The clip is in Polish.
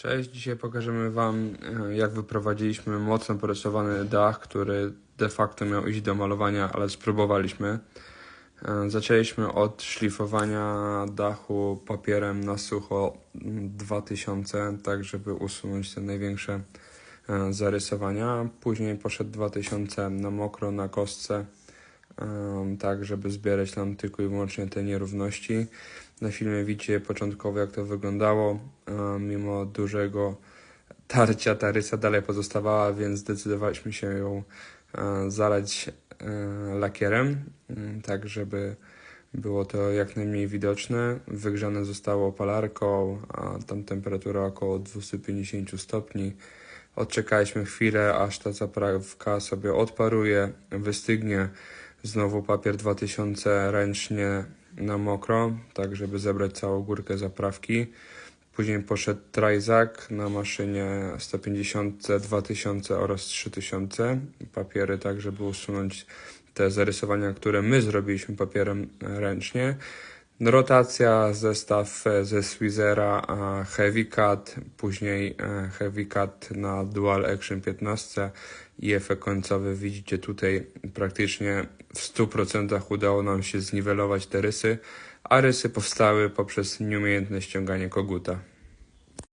Cześć, dzisiaj pokażemy Wam, e, jak wyprowadziliśmy mocno porysowany dach, który de facto miał iść do malowania, ale spróbowaliśmy. E, Zaczęliśmy od szlifowania dachu papierem na sucho mm, 2000, tak żeby usunąć te największe e, zarysowania. Później poszedł 2000 na mokro, na kostce, tak żeby zbierać nam tylko i wyłącznie te nierówności. Na filmie widzicie początkowo jak to wyglądało. Mimo dużego tarcia ta rysa dalej pozostawała, więc zdecydowaliśmy się ją e, zalać e, lakierem, mm, tak żeby było to jak najmniej widoczne. Wygrzane zostało opalarką, a tam temperatura około 250 stopni. Odczekaliśmy chwilę, aż ta zaprawka sobie odparuje, wystygnie. Znowu papier 2000 ręcznie na mokro, tak żeby zebrać całą górkę zaprawki. Później poszedł Trizak na maszynie 150, 2000 oraz 3000 papiery, tak żeby usunąć te zarysowania, które my zrobiliśmy papierem ręcznie. Rotacja, zestaw e, ze Swizera, a Heavy Cut, później e, Heavy Cut na Dual Action 15 i efekt końcowy widzicie tutaj praktycznie w 100% udało nam się zniwelować te rysy, a rysy powstały poprzez nieumiejętne ściąganie koguta.